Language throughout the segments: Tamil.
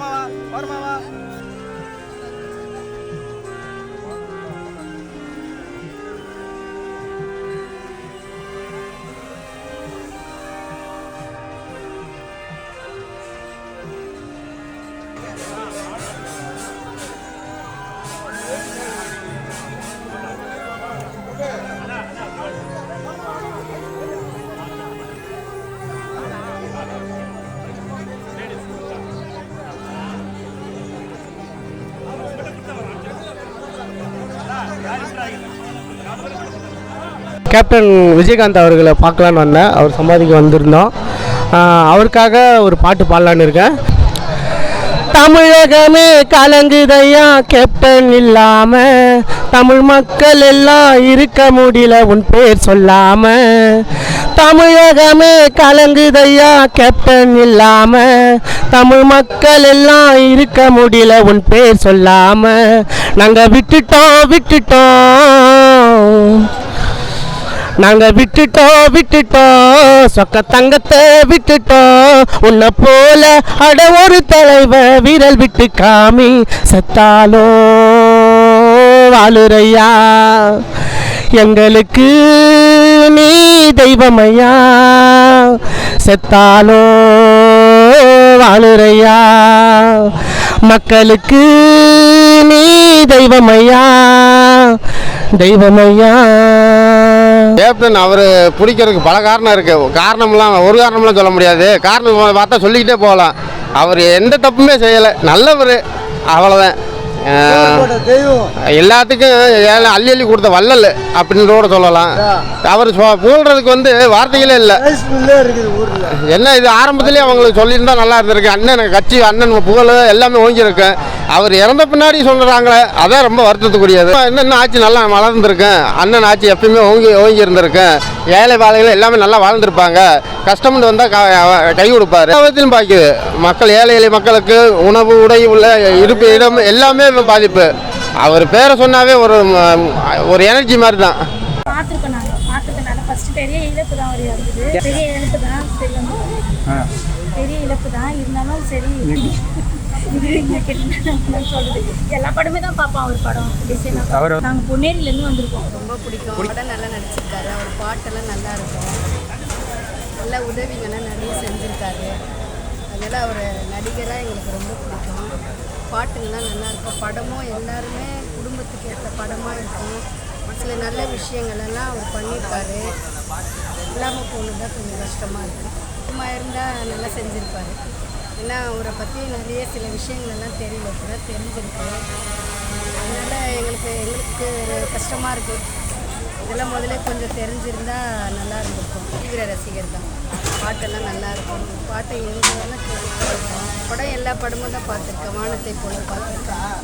মামা ওর মামা கேப்டன் விஜயகாந்த் அவர்களை பார்க்கலான்னு வந்தேன். அவர் சமாதிக்கு வந்திருந்தோம். அவருக்காக ஒரு பாட்டு பாடலான்னு இருக்கேன். தமிழகமே கலங்குதையா கேப்டன் இல்லாம. தமிழ் மக்கள் எல்லாம் இருக்க முடியல உன் பேர் சொல்லாம. தமிழகமே கலங்குதையா கேப்டன் இல்லாம. தமிழ் மக்கள் எல்லாம் இருக்க முடியல உன் பேர் சொல்லாம. நாங்க விட்டுட்டோம் விட்டுட்டோம். நாங்க விட்டுட்டோம் விட்டுட்டோம் சொக்க தங்கத்தை விட்டுட்டோம் உன்னை போல அட ஒரு தலைவர் வீரல் விட்டு காமி செத்தாலோ வாழுறையா. எங்களுக்கு நீ தெய்வமையா. செத்தாலோ வாழுறையா. மக்களுக்கு நீ தெய்வமையா. தெய்வமையா? கேப்டன் அவர் பிடிக்கிறதுக்கு பல காரணம் இருக்குது காரணம்லாம் ஒரு காரணம்லாம் சொல்ல முடியாது. காரணம் பார்த்தா சொல்லிக்கிட்டே போகலாம். அவர் எந்த தப்புமே செய்யலை. நல்லவர். அவ்வளோதான் எல்லாத்துக்கும் ஏழை அள்ளி அள்ளி கொடுத்த வள்ளல் அப்படின்னு கூட சொல்லலாம். அவர் போடுறதுக்கு வந்து வார்த்தைகளே இல்லை. என்ன இது ஆரம்பத்துலேயே அவங்களுக்கு சொல்லியிருந்தா நல்லா இருந்திருக்கு. அண்ணன் கட்சி அண்ணன் புகழ் எல்லாமே ஓங்கியிருக்கு. அவர் இறந்த பின்னாடி சொல்கிறாங்களே அதான் ரொம்ப வருத்தத்துக்குரியது. இன்னும் ஆட்சி நல்லா வளர்ந்துருக்கேன் அண்ணன் ஆட்சி எப்பயுமே ஓங்கி ஓங்கி இருந்திருக்கேன் ஏழை வாழைகள் எல்லாமே நல்லா வாழ்ந்திருப்பாங்க. கஷ்டம்னு வந்தால் கை கொடுப்பாரு. எல்லாத்திலும் பாய்க்குது மக்கள் ஏழை எளிய மக்களுக்கு உணவு உடை உள்ள இருப்பு இடம் எல்லாமே பாதிப்பு. அவர் பேரை சொன்னாவே ஒரு ஒரு எனர்ஜி மாதிரி தான் பார்த்துருக்கோம் நாங்கள் பார்த்துருக்கனால ஃபர்ஸ்ட் பெரிய இழப்பு தான் ஒரு பெரிய இழப்பு தான் சரி வந்து பெரிய இழப்பு தான். இருந்தாலும் சரி. சொல்றது எல்லா படமே தான் பார்ப்போம் அவர் படம் டிசைனாக நாங்கள் பொன்னேரியிலேருந்து வந்திருக்கோம். ரொம்ப பிடிக்கும். படம் நல்லா நடிச்சிருக்காரு. அவர் பாட்டெல்லாம் நல்லா இருக்கும். நல்ல உதவிங்கெல்லாம் நிறைய செஞ்சுருக்காரு. அதனால் அவர் நடிகராக எங்களுக்கு ரொம்ப பிடிக்கும். பாட்டுங்கள்லாம் நல்லா இருக்கும். படமும் எல்லாருமே குடும்பத்துக்கு ஏற்ற படமாக இருக்கும். சில நல்ல விஷயங்கள் எல்லாம் அவர் பண்ணியிருக்காரு. இல்லாமல் போனது தான் கொஞ்சம் கஷ்டமாக இருக்குது சும்மா இருந்தால் நல்லா செஞ்சுருப்பாரு. ஏன்னா அவரை பற்றி நிறைய சில விஷயங்கள் எல்லாம் தெரியல கூட தெரிஞ்சிருக்கு. அதனால் எங்களுக்கு எங்களுக்கு ஒரு கஷ்டமாக இருக்குது இதெல்லாம் முதல்ல கொஞ்சம் தெரிஞ்சிருந்தா நல்லா இருந்திருக்கும். தீவிர ரசிகர் தான். பாட்டெல்லாம் நல்லா இருக்கும். பாட்டை எழுதுவதெல்லாம் படம் எல்லா படமும் தான் பார்த்துருக்கேன். வானத்தை போல பார்த்துருக்கேன்.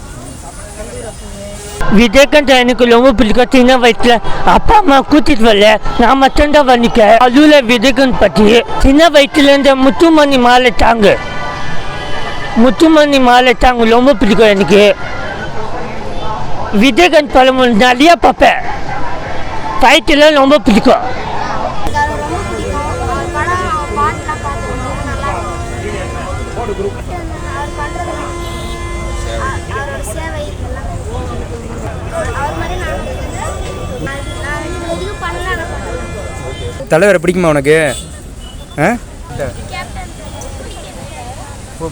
விஜயகாந்த் எனக்கு ரொம்ப பிடிக்கும் சின்ன வயசுல அப்பா அம்மா கூட்டிட்டு வரல. நான் மட்டும்தான் வந்திக்க அதுல விஜயகாந்த் பற்றி சின்ன வயசுல இந்த முத்துமணி மாலை தாங்க. முத்துமணி மாலத்தை அவங்களுக்கு ரொம்ப பிடிக்கும் எனக்கு. விஜயகாந்த் படம் நிறையா பார்ப்பேன். ஃபைட்டெல்லாம் ரொம்ப பிடிக்கும். தலைவரை பிடிக்குமா உனக்கு? ஆ?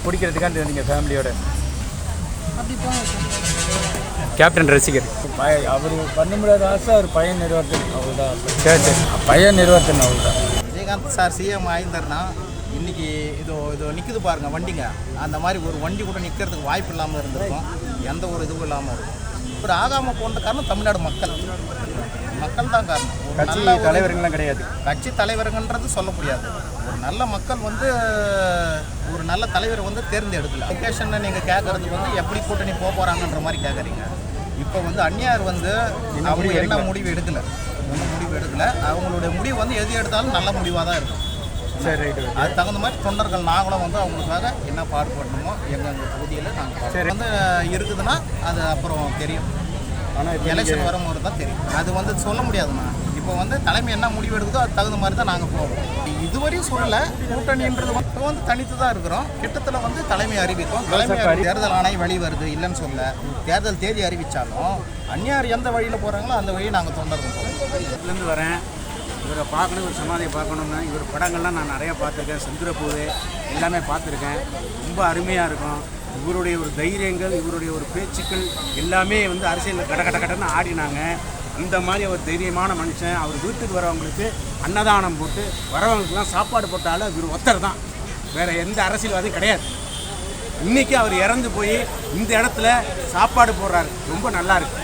பிடிக்கிறதுக்காண்டி வந்தீங்க ஃபேமிலியோட கேப்டன் ரசிகர். அவர் பண்ண முடியாத ஆசை அவர் பையன் நிறுவனத்தின் அவ்வளோதான் சரி சரி. பையன் நிறுவனத்தின் அவ்வளோதான் விஜயகாந்த் சார் சிஎம் ஆயிருந்தாருன்னா இன்னைக்கு இதோ இதோ நிற்குது பாருங்க வண்டிங்க. அந்த மாதிரி ஒரு வண்டி கூட நிற்கிறதுக்கு வாய்ப்பு இல்லாமல் இருந்திருக்கும். எந்த ஒரு இதுவும் இல்லாமல் இருக்கும். இப்படி ஆகாமல் போன காரணம் தமிழ்நாடு மக்கள். மக்கள் தான் காரணம். கட்சி தலைவர்கள்லாம் கிடையாது. கட்சி தலைவருங்கன்றது சொல்ல முடியாது. ஒரு நல்ல மக்கள் வந்து ஒரு நல்ல தலைவரை வந்து தேர்ந்தெடுக்கல. லொக்கேஷனை நீங்கள் கேட்கறது வந்து எப்படி கூட்டணி போக போகிறாங்கன்ற மாதிரி கேட்குறீங்க இப்போ வந்து அந்நியார் வந்து அவங்க என்ன முடிவு எடுக்கல? ஒன்றும் முடிவு எடுக்கல. அவங்களுடைய முடிவு வந்து எது எடுத்தாலும் நல்ல முடிவாக தான் இருக்கும். சரி அதுக்கு தகுந்த மாதிரி தொண்டர்கள் நாங்களும் வந்து அவங்களுக்காக என்ன பாடுபடணுமோ எங்கள் தொகுதியில் நாங்கள் வந்து இருக்குதுன்னா அது அப்புறம் தெரியும். ஆனால் எலெக்ஷன் வரும்போது தான் தெரியும். அது வந்து சொல்ல முடியாதுண்ணா. இப்போ வந்து தலைமை என்ன முடிவு எடுக்குதோ அது தகுந்த மாதிரி தான் நாங்கள் போவோம். இதுவரையும் சொல்லலை. கூட்டணின்றது வந்து இப்போ வந்து தனித்து தான் இருக்கிறோம். கிட்டத்தில் வந்து தலைமை அறிவிக்கும் தலைமை தேர்தல் ஆணையம் வழி வருது இல்லைன்னு சொல்ல தேர்தல் தேதி அறிவித்தாலும் அந்நியார் எந்த வழியில் போகிறாங்களோ அந்த வழியை நாங்கள் தொண்டர்கள் இருந்து வரேன். இவரை பார்க்கணும் இவர் சமாதியை பார்க்கணும்னு இவர் படங்கள்லாம் நான் நிறையா பார்த்துருக்கேன். சந்திரப்பூவே எல்லாமே பார்த்துருக்கேன். ரொம்ப அருமையாக இருக்கும். இவருடைய ஒரு தைரியங்கள் இவருடைய ஒரு பேச்சுக்கள் எல்லாமே வந்து அரசியலில் கட கட கடன்னு ஆடினாங்க. இந்த மாதிரி ஒரு தைரியமான மனுஷன் அவர் வீட்டுக்கு வரவங்களுக்கு அன்னதானம் போட்டு வரவங்களுக்குலாம் சாப்பாடு போட்டாலும் இவர் ஒருத்தர் தான். வேறு எந்த அரசியல்வாதியும் கிடையாது. இன்னைக்கு அவர் இறந்து போய் இந்த இடத்துல சாப்பாடு போடுறாரு. ரொம்ப நல்லா இருக்கு.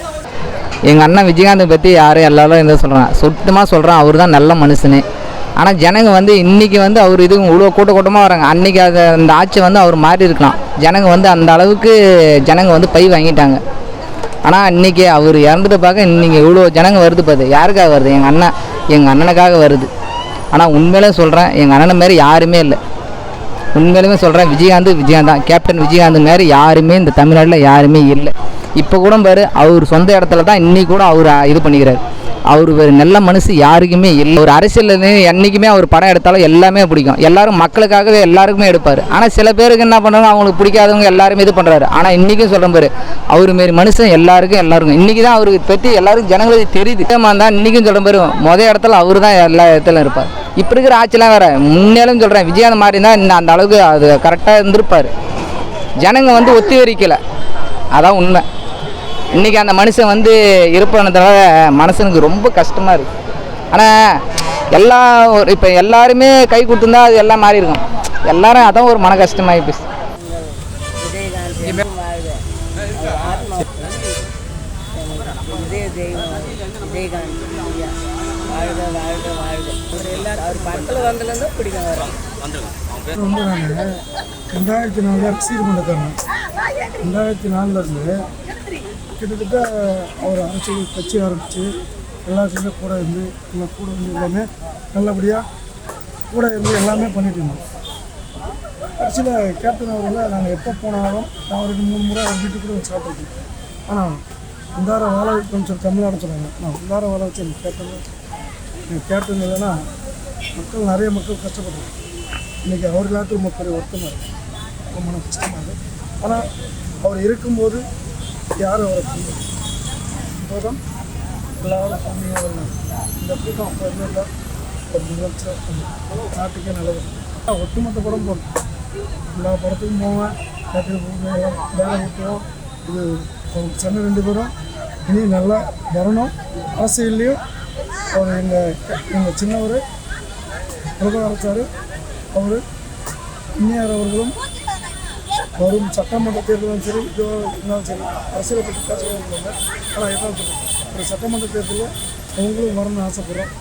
எங்கள் அண்ணன் விஜயகாந்தை பற்றி யாரும் எல்லாரும் எந்த சொல்கிறாங்க சுத்தமாக சொல்கிறான் அவர் தான் நல்ல மனுஷனு. ஆனால் ஜனங்க வந்து இன்றைக்கி வந்து அவர் இது இவ்வளோ கூட்ட கூட்டமாக வராங்க. அன்றைக்கி அந்த ஆட்சி வந்து அவர் மாறி இருக்கலாம். ஜனங்க வந்து அந்த அளவுக்கு ஜனங்க வந்து பை வாங்கிட்டாங்க. ஆனால் இன்றைக்கி அவர் இறந்துட்டு பார்க்க இன்றைக்கி இவ்வளோ ஜனங்க வருது பார்த்து யாருக்காக வருது? எங்கள் அண்ணன் எங்கள் அண்ணனுக்காக வருது. ஆனால் உண்மையிலே சொல்கிறேன் எங்கள் அண்ணனை மாரி யாருமே இல்லை. உண்மையிலுமே சொல்கிறேன் விஜயகாந்த் விஜயகாந்த் தான். கேப்டன் விஜயகாந்த் மாரி யாருமே இந்த தமிழ்நாட்டில் யாருமே இல்லை. இப்போ கூட பாரு அவர் சொந்த இடத்துல தான் இன்னி கூட அவர் இது பண்ணிக்கிறார். அவர் ஒரு நல்ல மனசு யாருக்குமே இல்லை. ஒரு அரசியலில் என்றைக்குமே அவர் படம் எடுத்தாலும் எல்லாமே பிடிக்கும். எல்லாரும் மக்களுக்காகவே எல்லாருக்குமே எடுப்பார். ஆனால் சில பேருக்கு என்ன பண்ணுறாங்க அவங்களுக்கு பிடிக்காதவங்க எல்லாருமே இது பண்ணுறாரு ஆனால் இன்றைக்கும் சொல்கிற பாரு அவர் மாரி மனுஷன் எல்லாருக்கும் எல்லாருக்கும் இன்றைக்கி தான் அவருக்கு பற்றி எல்லாருக்கும் ஜனங்களுக்கு தெரியுது. தான் இன்றைக்கும் சொல்கிற பாரு மொதல் இடத்துல அவர் தான் எல்லா இடத்துலையும் இருப்பார். இப்போ இருக்கிற ஆட்சிலாம் வேறு முன்னேலும் சொல்கிறேன் விஜயாந்த மாதிரி தான் இன்னும் அந்த அளவுக்கு அது கரெக்டாக இருந்திருப்பார். ஜனங்க வந்து ஒத்துவரிக்கலை அதான் உண்மை. இன்றைக்கி அந்த மனுஷன் வந்து இருப்பதுனால மனுஷனுக்கு ரொம்ப கஷ்டமாக இருக்குது ஆனால் எல்லா ஒரு இப்போ எல்லாருமே கை கொடுத்துருந்தா அது எல்லாம் மாறி இருக்கும். எல்லாரும் அதான் ஒரு மன கஷ்டமாகி போச்சு. ரொம்ப ரெண்டாயிரத்தி நாலு ரசீது பண்ண ரெண்டாயிரத்தி நாலுல இருந்து கிட்டத்தட்ட அவர் அரசியல் கட்சி ஆரம்பித்து எல்லாத்துக்குமே கூட இருந்து எல்லாம் கூட இருந்து எல்லாமே நல்லபடியாக கூட இருந்து எல்லாமே பண்ணிட்டு இருந்தோம். கடைசியில் கேப்டன் அவர்களை நாங்கள் எப்போ போனாலும் நான் ரெண்டு மூணு முறை அவர் வீட்டுக்கு கூட வந்து சாப்பிட்ருக்கேன் ஆனால் இந்தார வாழ வைக்கணும்னு சொல்லி தமிழ்நாடு சொன்னாங்க. நான் உந்தார வாழ வச்சு எனக்கு கேப்டன் எனக்கு கேப்டன் இல்லைன்னா மக்கள் நிறைய மக்கள் கஷ்டப்படுறாங்க இன்றைக்கி அவர் இல்லாத பெரிய ஒருத்தமாக இருக்குது ரொம்ப மன கஷ்டமாக இருக்குது ஆனால் அவர் இருக்கும்போது யார் அவரை புரியும் இப்போதான் எல்லாரும் கம்மியாக வரலாம் இந்த கூட்டம் அப்போ இருந்திருந்தா ஒரு முதலமைச்சர் நாட்டுக்கே நல்லது. ஒட்டுமொத்த படம் போகணும் எல்லா படத்துக்கும் போவேன். தேட்டருக்கு போவேன். வேலை ஊற்றுவோம் இது சென்னை ரெண்டு பேரும். இனி நல்லா வரணும். அரசியல்லையும் அவர் எங்கள் எங்கள் சின்னவர் பிரபாகரச்சார் அவர் இன்னியார் அவர்களும் வரும் சட்டமன்ற தேர்தலும் சரி இதோ இருந்தாலும் சரி அரசியலை பற்றி பேசுவாங்க ஆனால் இதான் சரி ஒரு சட்டமன்ற தேர்தலில் அவங்களும் வரணும்னு ஆசைப்பட்றோம்.